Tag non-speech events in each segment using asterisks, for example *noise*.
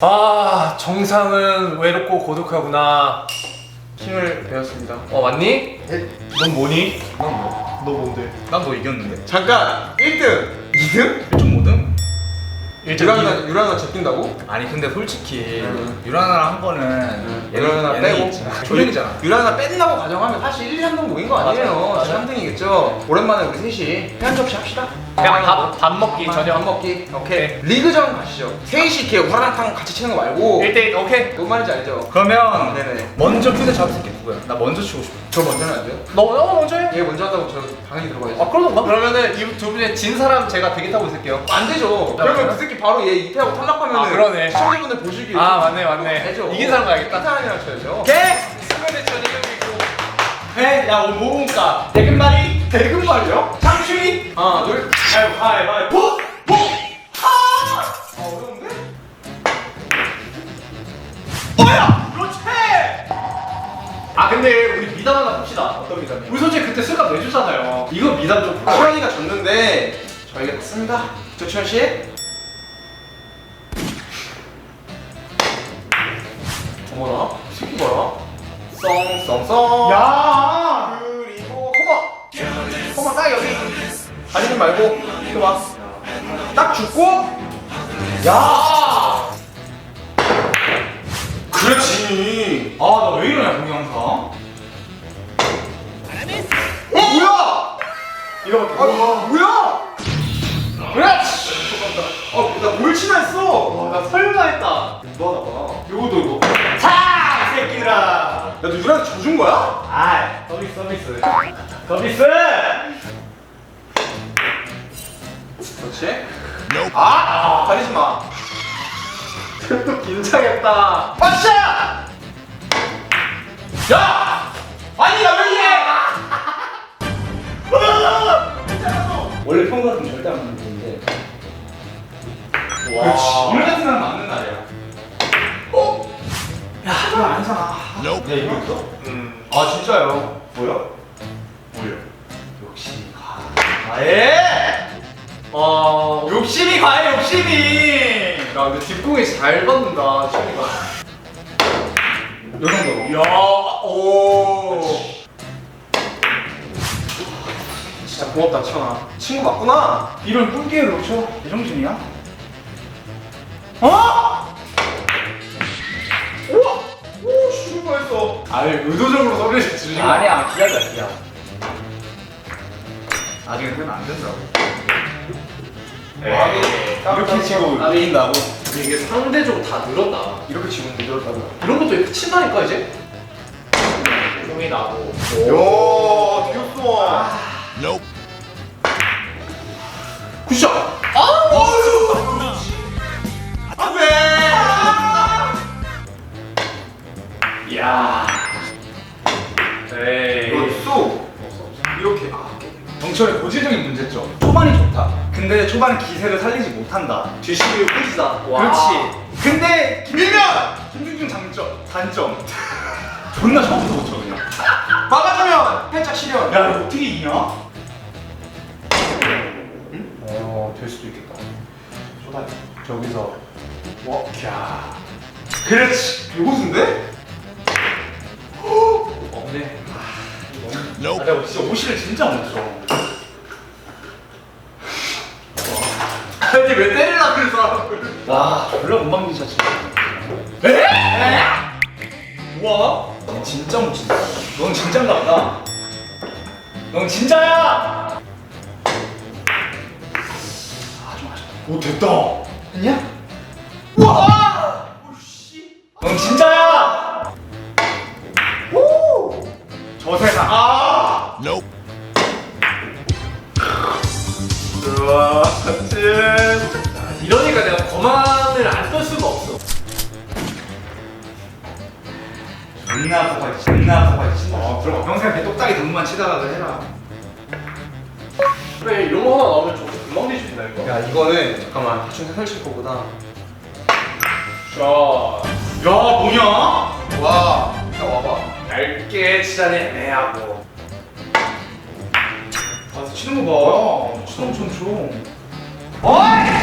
아 정상은 외롭고 고독하구나 힘을 배웠습니다. 어 맞니? 넌 뭐니? 넌 뭐? 너 뭔데? 난 너 이겼는데. 잠깐! 1등! 2등? 1.5등? 유라나, 유라나 제낀다고? 아니 근데 솔직히 응. 유라나랑 한 거는 응. 얘는 유라나 빼고 있지. 초딩이잖아 유라나 뺀다고 가정하면 사실 1, 2, 3등 모인 거 아니에요. 맞아. 지금 3등이겠죠? 오랜만에 우리 셋이 회한 접시 합시다. 그냥 밥, 밥 먹기 밥 저녁 먹기. 오케이. 리그전 가시죠. 셋이 이렇게 우라랑탕 같이 치는 거 말고. 1대1 오케이 뭔 말인지 알죠? 그러면 네네. 먼저 퓨즈 잡을 수 있게 누구야? 나 먼저 치고 싶어 저 먼저 해야 돼요? 너, 너 먼저 해 얘 먼저 한다고 저 당연히 들어가야지. 아 그러던가? 그러면은 이 두 분의 진 사람 제가 대기 타고 있을게요 안 되죠. 그러면 그 새끼 바로 얘 이태하고 탈락하면 아, 그러네. 시청자분들 보시기 아 맞네 맞네 알죠? 이긴 사람 가야겠다 이태한이랑 쳐야죠. 오케이 수면의 전이도 있고 해? 야 오늘 뭐 먹을까? 대금말이? 대금말이요? 창출이? 하나, 둘. 아이고 아이고 아이고 보! 아, 어려운데? 뭐야! 근데 우리 미담 하나 봅시다 어떤 미담이야? 우리 솔직히 그때 술값 내주잖아요 이거 미담 좀 풀어 시원이가 졌는데 저희가 땄습니다. 조치현 씨. 어머나, 이 새끼 봐라. 썽썽썽. 야! 그리고 코마. 코마 딱 여기. 가리지 말고 이거 봐. 딱 죽고. 야. 그렇지. 아 나 왜 이러냐 동영상 어 뭐야? 이거밖에 아 뭐야? 그렇지. 어나뭘 치나 했어. 나 설마 했다 너하다 봐. 요거도 이거 자! 이 새끼들아 야, 너 유라한테 져준 거야? 아이 서비스 서비스 서비스! 그렇지. 아, 가리지 마. 또 긴장했다 빠샤! 야! 아니, 나 왜 이래? 원래 평소 같으면 절대 안 먹는 건데 그렇지. 오늘 같은 날은 맞는 날이야 어? 야 이거 아니잖아 야 이거 있어? 아, 진짜요? 뭐야? 뭐야? 욕심이 가 아예? 어... 욕심이 과해 욕심이 야 근데 뒷공이 잘 받는다 시원이가 요 정도로. 야, 오. 진짜 고맙다, 치현아. 친구 맞구나. 이런 꿀기를 놓쳐? 제정신이야? 어? 우와! 오, 뻔했어. 아니 의도적으로 소리를 지르지 마 아니야, 기아다, 기아. 나중에 그러면 안 된다고. 에이, 이렇게 치고 아니, 이긴다고? 근데 이게 상대적으로 다 늘었다 이렇게 지금 늘었다고. 이런 것도 이렇게 친다니까 이제? 공이 나고. 야, 끝이다. 와. 그렇지. 근데 김민면! 김준중 장점, 단점. *laughs* 존나 처음부터 못 쳐, 그냥. 막아주면 살짝 실현. 야, 이거 어떻게 이기냐? 어, 될 수도 있겠다. 쏟아 저기서. 와, 야. 그렇지. 요것인데? 없네 아, 내가 진짜 오시를 진짜 못 쳐. *laughs* 아니, 왜 그래서. 와, 별로 건방진 샷이. 우와? 넌 진짜 못 친다. 넌 진짠가 보다. 넌 진짜야! 아, 좀 아쉽다. 오, 됐다. 했냐? 우와! 넌 진짜야! 오! 저 세상. 아! 존나 아파가지, 존나. 친다. 어, 들어가. 평생 이렇게 똑딱이 등만 치다가도 해라. 그래 이런 거 하나 나오면 좀 금방 뒤집힌다 이거 야, 이거는 잠깐만. 대충 펼칠 거보다. 자 야, 뭐냐? 와, 야, 와봐. 얇게 치자니 애매하고 가서 치는 거 봐. 치는 엄청 쳐. 어이!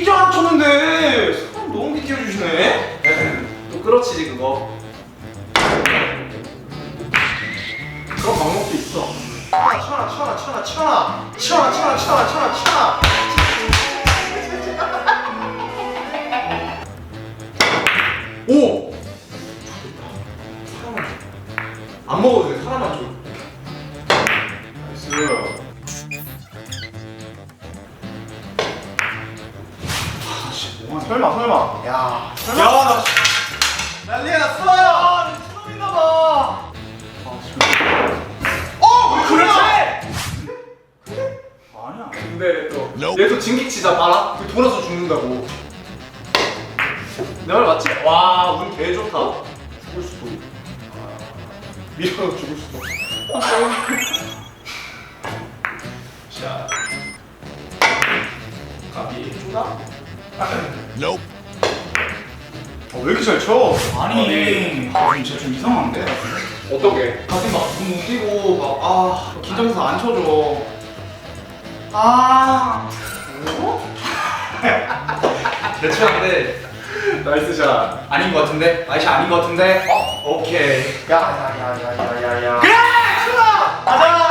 이제 안 쳤는데 사람 너무 깊게 해주시네 또 끌어치지 그거. 그런 방법도 있어. 치워놔 치워놔 치워놔 치워놔. 치워놔 치워놔 치워놔 치워놔 치워놔. 치워놔 오! 안 먹어도 돼 사람만 줘 나이스. 아 씨 뭐야 설마 설마. 야 설마. 야 나 난리가 났어요 아 처음인가봐 어! 왜 그래? 아니야 근데 또 얘도 진격치자 봐라. 그 돌아서 죽는다고 내 말 맞지? 와, 운 개 좋다. 죽을 수도 밀어서 죽을 수도 *laughs* 자. 가비 ጩ나? Nope. 어, 왜 이렇게 잘 쳐? 아니. 아, 진짜 좀 이상한데? 어떻게? 가슴 막 움직이고 막, 아, 긴장해서 안 쳐줘. 아. 내 차인데 *laughs* 나이스 샷. 아닌 것 같은데? 나이스 아닌 것 같은데? 어? 오케이. 야, 야, 야, 야, 야, 야, 야. 그래! 슈아! 가자!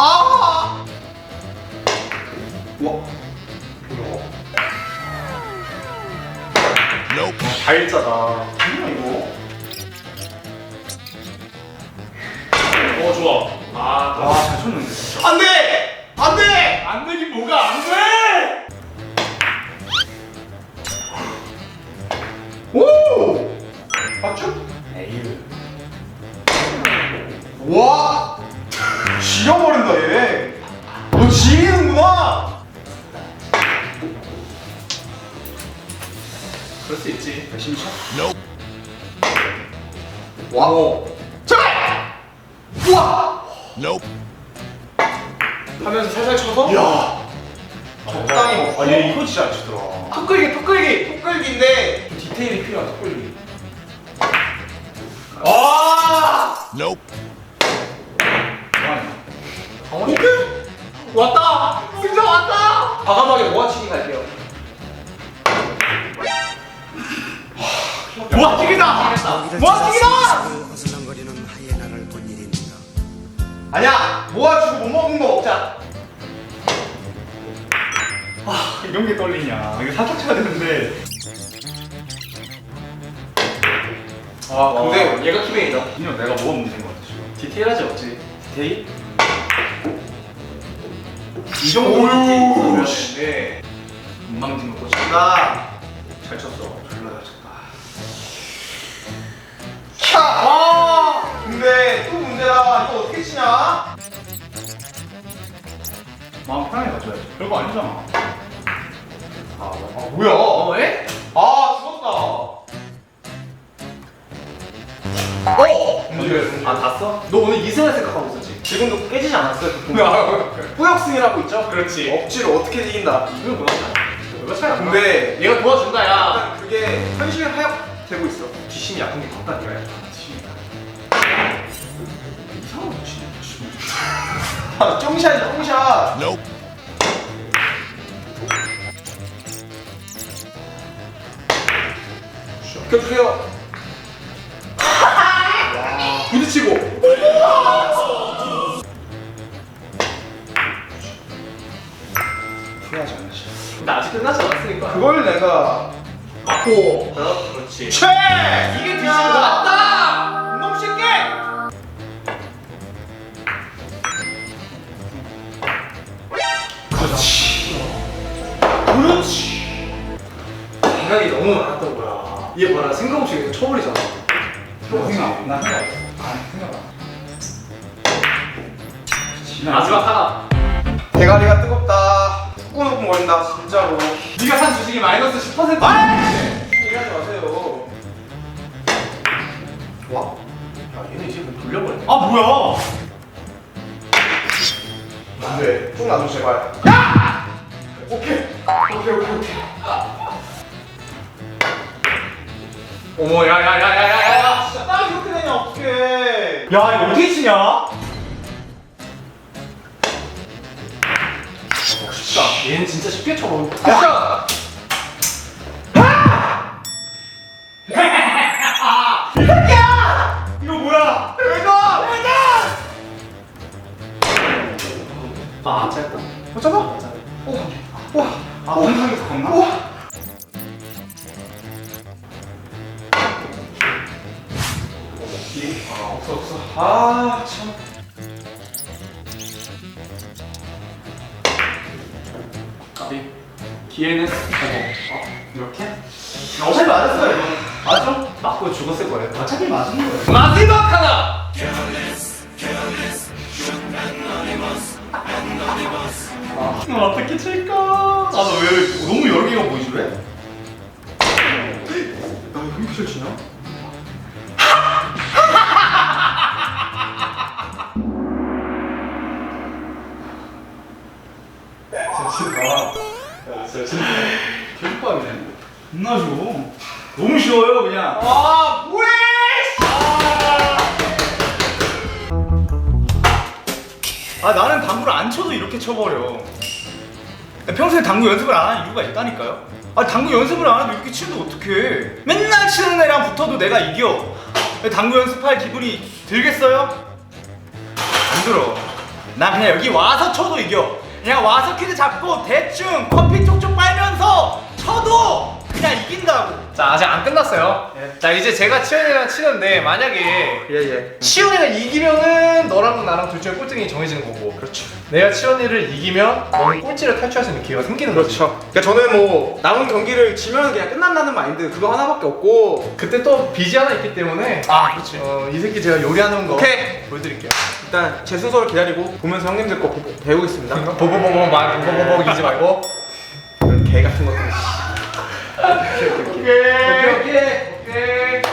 아! 와. 발자다. 뭐야, 이거? 어 좋아. 아, 아, 잘 쳤는데. 안 돼! 안 돼! 안 되긴 뭐가 안 돼? 오! 맞죠? 에이. 와! 지려버린다, 얘. 너 지리는구나! 그럴 수 있지. 열심히 쳐. Nope. 와. 제발! 우와! Nope. 하면서 살살 쳐서. 야 적당히 먹고. 아, 얘 이거 진짜 안 치더라. 톡 끌기, 톡 끌기. 톡 끌기인데. 좀 디테일이 필요한 톡 끌기. 아! Nope. 강원이. 왔다. 승자 왔다. 과감하게 모아치기 갈게요. 모아치기다. 모아치기다! 어슬렁거리는 하이에나를 본 일입니다. 아니야! 모아주고 못 먹은 거 먹자. 아, 이런 게 떨리냐. 이거 살짝 쳐야 되는데. 아 근데 얘가 키베이다. 이거 내가 뭐가 문제인 것 같아, 지금. 디테일하지 없지. 디테일? 이 정도 오유. 네. 엉망진 거 나. 잘 쳤어. 졸라 잘 쳤다. 캬! 아! 근데 또 문제라. 이거 어떻게 치냐? 마음 편하게 가져야지. 별거 아니잖아. 아, 아 뭐야? 어, 에? 아, 죽었다. 어? 문제. 아, 봤어? 너 오늘 이승을 생각하고 있었 지? 지금도 깨지지 않았어요? 그 공격? 뿌역승이라고 있죠? 그렇지. 억지로 어떻게 이긴다. 이거 뭐야? 이거 차이 안 나. 근데 얘가 도와준다, 야. 약간 그게 현실화되고 있어. 뒷심이 약한 게 컸다, 니가. 이상한 거 치네. *laughs* 아, 쫑샷이야, 쫑샷. 켜주세요. 끝나지 않았으니까. 그걸 내가 맞고. 그렇지. 최! 이게 뒷심이 맞다! 이놈 새끼! 그렇지. 그렇지. 생각이 너무 많았던 거야. 얘 봐라, 생각 없이 그냥 쳐버리잖아. 생각, 나 생각. 아, 생각 안. 마지막 하나. 대가리가 뜨겁다. 후끈후끈거린다, 진짜로. 네가 산 주식이 마이너스 10%. 아! 얘기하지 마세요. 와. 야, 얘는 이제 그냥 돌려버리네. 아, 뭐야? 안 돼. 쭉 놔줘, 제발. 야! 오케이. 오케이, 오케이, 오케이. 어머 야야야야야야 딱 이렇게 되냐 어떡해 야 이거 어떻게 치냐? 얘는 진짜 쉽게 쳐먹는 야 이거 뭐야? 아 짧다 어 잡아? 와, 아 컸나? 와. 아 없어 없어 아 참. 기회는 아이고 어, 이렇게? 어차피 맞았어요 이거 맞죠? 맞고 죽었을 거예요 어차피 맞은 거예요 마지막 하나 아, 어떻게 칠까? 아, 나 왜 너무 여러 개가 보이지 왜? 나 이거 이렇게 잘 치냐? 교육밥이네 겁나 쉬워. 너무 쉬워요, 그냥. 아 뭐해 아, 나는 당구를 안 쳐도 이렇게 쳐버려. 평소에 당구 연습을 안 하는 이유가 있다니까요? 아, 당구 연습을 안 해도 이렇게 치는데 어떡해. 맨날 치는 애랑 붙어도 내가 이겨. 당구 연습할 기분이 들겠어요? 안 들어. 난 그냥 여기 와서 쳐도 이겨. 그냥 와서 키드 잡고 대충 커피 쪽쪽 빨면서 쳐도 그냥 이긴다고. 자 아직 안 끝났어요. 자 이제 제가 치현이랑 치는데 만약에 예예. 치현이가 이기면은 너랑 나랑 둘 중에 꼴등이 정해지는 거고. 그렇죠. 내가 치현이를 이기면 너는 꼴찌를 탈출할 수 있는 기회가 생기는 거지. 그렇죠. 그러니까 저는 뭐 남은 경기를 지면 그냥 끝난다는 마인드 그거 하나밖에 없고. 그때 또 빚이 하나 있기 때문에 아 그렇지. 어, 이 새끼 제가 요리하는 거 오케이. 보여드릴게요. 일단 제 순서를 기다리고 보면서 형님들 거 보- 배우겠습니다. *laughs* 보보보보 말 보보보보 이지 말고. 개 같은 것들 오케이 오케이. 오케이 오케이.